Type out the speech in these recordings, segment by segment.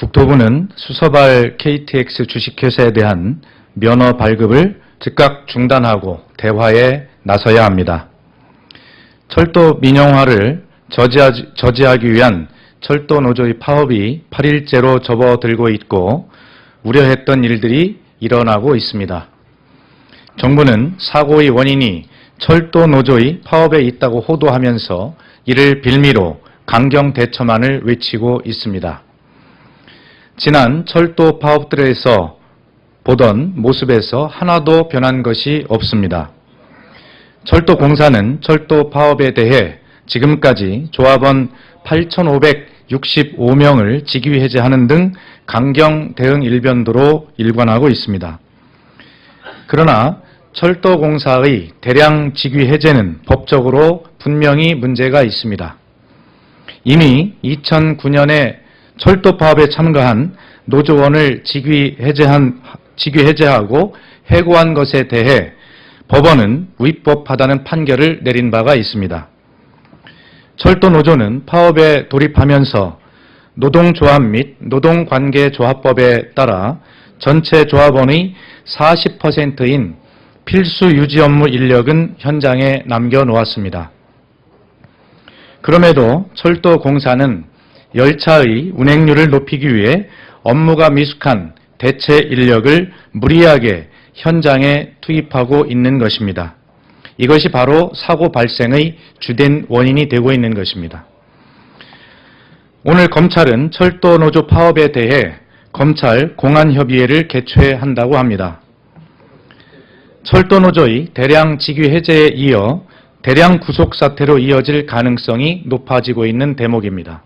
국토부는 수서발 KTX 주식회사에 대한 면허 발급을 즉각 중단하고 대화에 나서야 합니다. 철도 민영화를 저지하기 위한 철도 노조의 파업이 8일째로 접어들고 있고 우려했던 일들이 일어나고 있습니다. 정부는 사고의 원인이 철도 노조의 파업에 있다고 호도하면서 이를 빌미로 강경 대처만을 외치고 있습니다. 지난 철도 파업들에서 보던 모습에서 하나도 변한 것이 없습니다. 철도공사는 철도 파업에 대해 지금까지 조합원 8,565명을 직위 해제하는 등 강경 대응 일변도로 일관하고 있습니다. 그러나 철도공사의 대량 직위 해제는 법적으로 분명히 문제가 있습니다. 이미 2009년에 철도 파업에 참가한 노조원을 직위 해제한 직위 해제하고 해고한 것에 대해 법원은 위법하다는 판결을 내린 바가 있습니다. 철도 노조는 파업에 돌입하면서 노동조합 및 노동관계조합법에 따라 전체 조합원의 40%인 필수 유지 업무 인력은 현장에 남겨놓았습니다. 그럼에도 철도공사는 열차의 운행률을 높이기 위해 업무가 미숙한 대체 인력을 무리하게 현장에 투입하고 있는 것입니다. 이것이 바로 사고 발생의 주된 원인이 되고 있는 것입니다. 오늘 검찰은 철도 노조 파업에 대해 검찰 공안협의회를 개최한다고 합니다. 철도 노조의 대량 직위 해제에 이어 대량 구속 사태로 이어질 가능성이 높아지고 있는 대목입니다.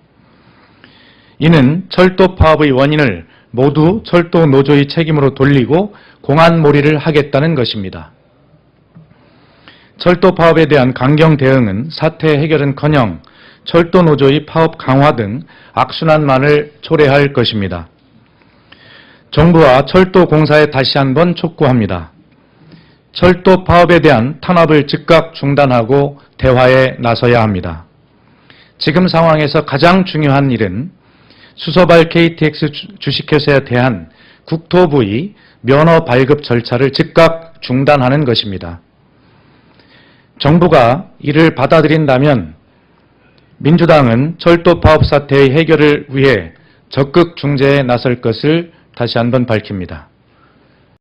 이는 철도 파업의 원인을 모두 철도 노조의 책임으로 돌리고 공안몰이를 하겠다는 것입니다. 철도 파업에 대한 강경 대응은 사태 해결은커녕 철도 노조의 파업 강화 등 악순환만을 초래할 것입니다. 정부와 철도 공사에 다시 한번 촉구합니다. 철도 파업에 대한 탄압을 즉각 중단하고 대화에 나서야 합니다. 지금 상황에서 가장 중요한 일은 수서발 KTX 주식회사에 대한 국토부의 면허 발급 절차를 즉각 중단하는 것입니다. 정부가 이를 받아들인다면 민주당은 철도 파업 사태의 해결을 위해 적극 중재에 나설 것을 다시 한번 밝힙니다.